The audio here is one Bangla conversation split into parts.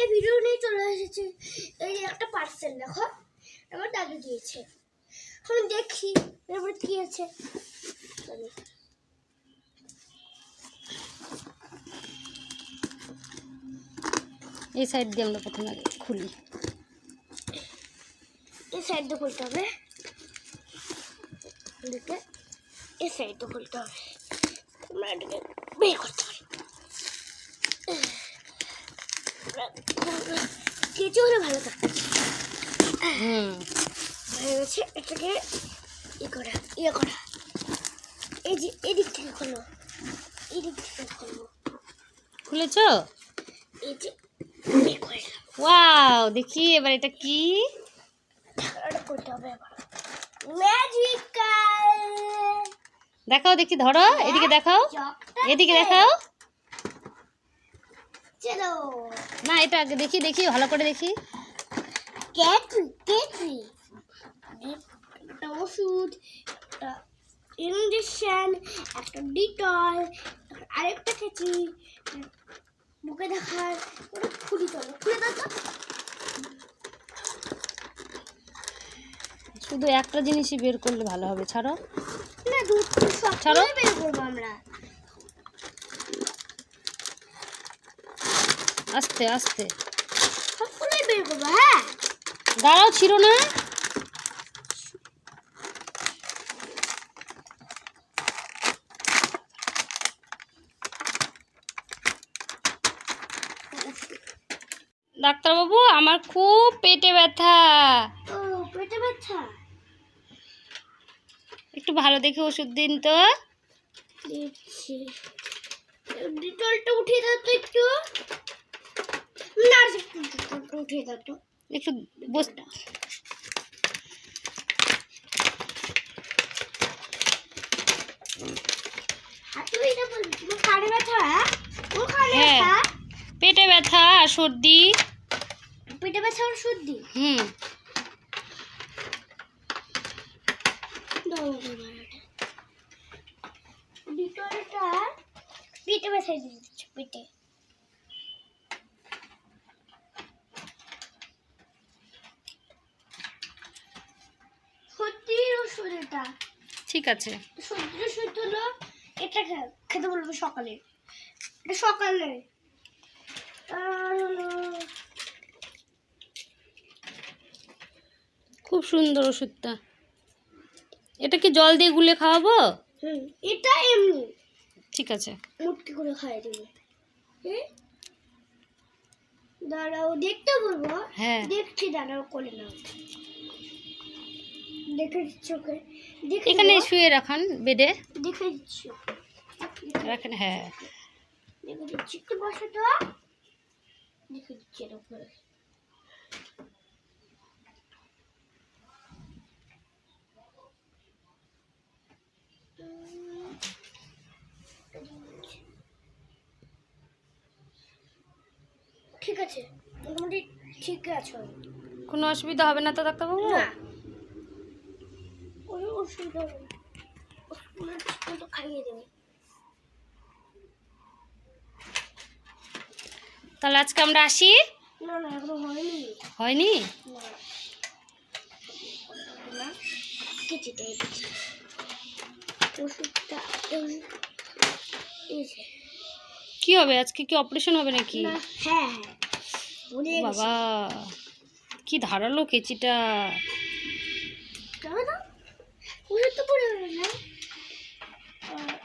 একটা ভিডিও নিয়ে চলে এসেছি। এই যে একটা পার্সেল দেখো। আমার দাদু দিয়েছে। এখন দেখি এরপরে কি আছে। এই সাইড দিয়ে আমরা প্রথমে আগে খুলি। এই সাইডটা খুলতে হবে। এদিকে এই সাইডটা খুলতে হবে। আমরা এটাকে বের করতে কিছু হলে ভালো থাকে। হয়ে গেছে এটাকে ই করা ইয়ে করা। এই যে এদিক থেকে খোলো এদিক থেকে খোলো। খুলেছো? এই যে। ওয়াও দেখি এবার এটা কি? দেখাও দেখি ধরো। এদিকে দেখাও। এদিকে দেখাও। চলো। না এটা আগে দেখি দেখি ভালো করে দেখি। কেটরি কেটরি। একটা ওষুধ একটা ইঞ্জেকশন একটা ডিটল আরেকটা কেচি মুখে দেখার ওটা খুলি চলো খুলে দাও শুধু একটা জিনিসই বের করলে ভালো হবে ছাড়ো। না দুধ ছাড়ো। বের করব আমরা। আস্তে আস্তে। সবগুলোই বের করব হ্যাঁ। দাঁড়াও ছিল না। ডাক্তারবাবু আমার খুব পেটে ব্যথা। ও পেটে ব্যথা? একটু ভালো দেখে ওষুধ দিন তো। দিচ্ছি ডিটলটা উঠিয়ে দাও তো একটু। উঠিয়ে দাও তো একটু হ্যাঁ? হ্যাঁ। ব্যথা? পেটে ব্যথা সর্দি। পেটে ব্যথা আর সর্দি? হুম। পেটে ব্যথা দিয়ে দিচ্ছি পেটে সর্দির ওষুধ এটা ঠিক আছে। সর্দির ওষুধ হলো এটা খেতে বলব সকালে। এটা সকালে। খুব সুন্দর ওষুধটা। এটা কি জল দিয়ে গুলে খাওয়াবো? এটা এমনি। ঠিক আছে। মুটকি করে খাইয়ে দেবে? দাঁড়াও দেখতে বলব। হ্যাঁ। দেখছি দাঁড়াও করে নাও। দেখে দিচ্ছি ওকে। দেখে এখানে শুয়ে রাখান বেডে। রাখেন হ্যাঁ। ঠিক আছে। মোটামুটি ঠিক আছে। কোনো অসুবিধা হবে না তো ডাক্তারবাবু? না। অসুবিধা হবে না ওষুধগুলো ঠিক খাইয়ে দেবে তাহলে আজকে আমরা আসি? না না এখনও হয়নি। না কিছুটা ওষুধটা। কি হবে? আজকে কি অপারেশন হবে নাকি? হ্যাঁ হ্যাঁ। বাবা কি ধারালো কেচিটা। ওষুধ তো না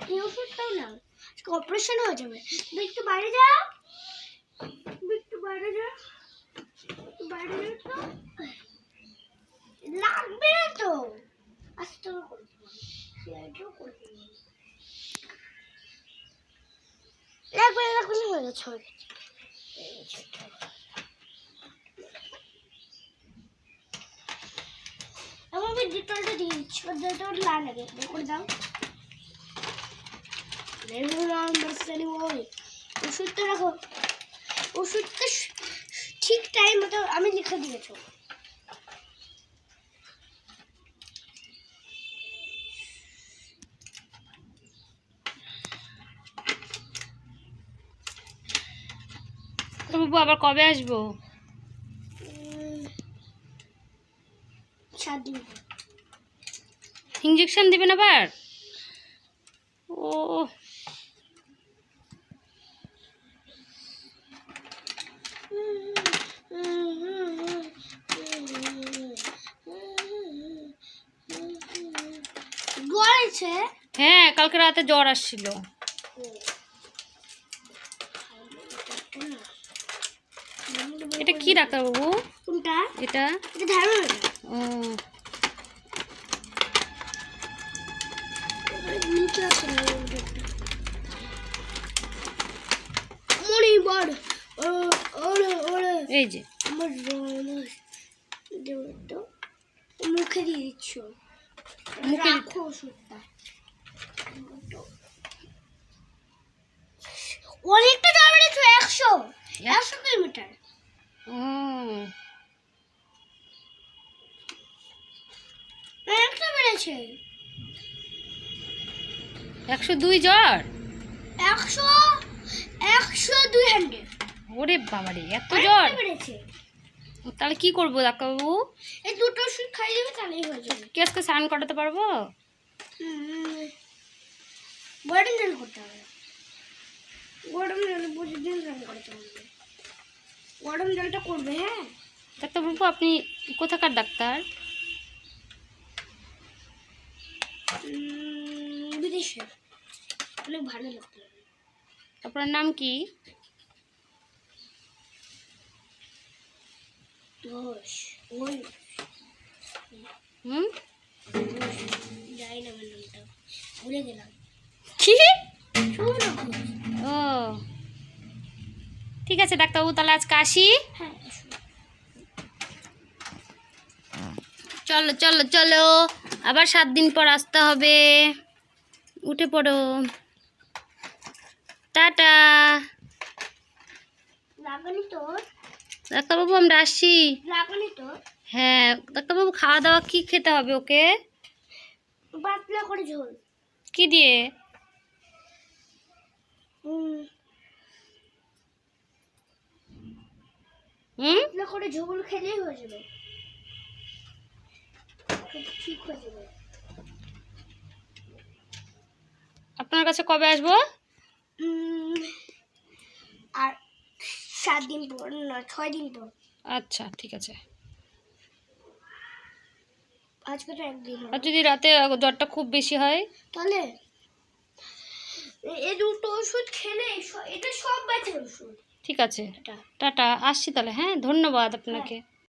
এই ওষুধটাও না অপারেশন হয়ে যাবে তুমি একটু বাইরে যাও তুমি একটু বাইরে যাও বাইরে যাও তো লাগবে তো দেবো সেটাও করে দেবো লাগবে লাগবে হয়ে গেছে। হয়ে গেছে হয়ে গেছে, এটা। আমার আমি ডিটলটা দিয়ে দিচ্ছি। ওর ওর না লাগে। বের করে দাও। ওই ওষুধটা রাখো। ওষুধটা স- ঠিক টাইম মতো আমি লিখে দিয়েছ ডাক্তারবাবু আবার কবে আসব? সাত দিন। ইঞ্জেকশন দিবেন আবার? ও। হ্যাঁ কালকে রাতে জ্বর আসছিল। এটা কি ডাক্তারবাবু? কোনটা? এটা? এটা ও নিচে আছে না মনি বড় ওরে ওরে এই যে। আমার তো মুখে দিয়ে দিচ্ছ মুখে রাখো ওষুধটা অনেকটা জ্বর বেড়েছে একশো। একশো কিলোমিটার। ও অনেকটা বেড়েছে। একশো দুই জ্বর? একশো একশো দুই হান্ড্রেড। ওরে বাবারে এত জ্বর? তাহলে কি করব ডাক্তারবাবু? এই দুটো ওষুধ খাইয়ে দেবে তাহলেই হয়ে যাবে। কি আজকে স্নান করাতে পারব? গরম জল করতে হবে। গরম জলে প্রতিদিন স্নান করতে হবে। গরম জলটা করবে হ্যাঁ? ডাক্তারবাবু আপনি কোথাকার ডাক্তার? অনেক ভালো লাগতো। আপনার নাম কি? দোষ হুম? যাই না আমার নামটা। ভুলে গেলাম। কি? ও। ঠিক আছে ডাক্তারবাবু তাহলে আজকে আসি। হ্যাঁ চলো চলো চলো। আবার সাত দিন পর আসতে হবে। উঠে পড়ো। টাটা। ডাক্তারবাবু আমরা আসছি। হ্যাঁ ডাক্তারবাবু খাওয়া দাওয়া কি খেতে হবে ওকে? পাতলা করে ঝোল। কি দিয়ে? হুম? করে ঝোল খেলেই হয়ে যাবে। ঠিক হয়ে যাবে। আপনার কাছে কবে আসব? আর সাত দিন পর না ছয় দিন পর। আচ্ছা ঠিক আছে। আজকে তো একদিন আর যদি রাতে জ্বরটা খুব বেশি হয়? তাহলে? এই দুটো ওষুধ খেলে এটা সব ব্যাচের ওষুধ। ঠিক আছে। টাটা আসছি তাহলে হ্যাঁ? ধন্যবাদ আপনাকে।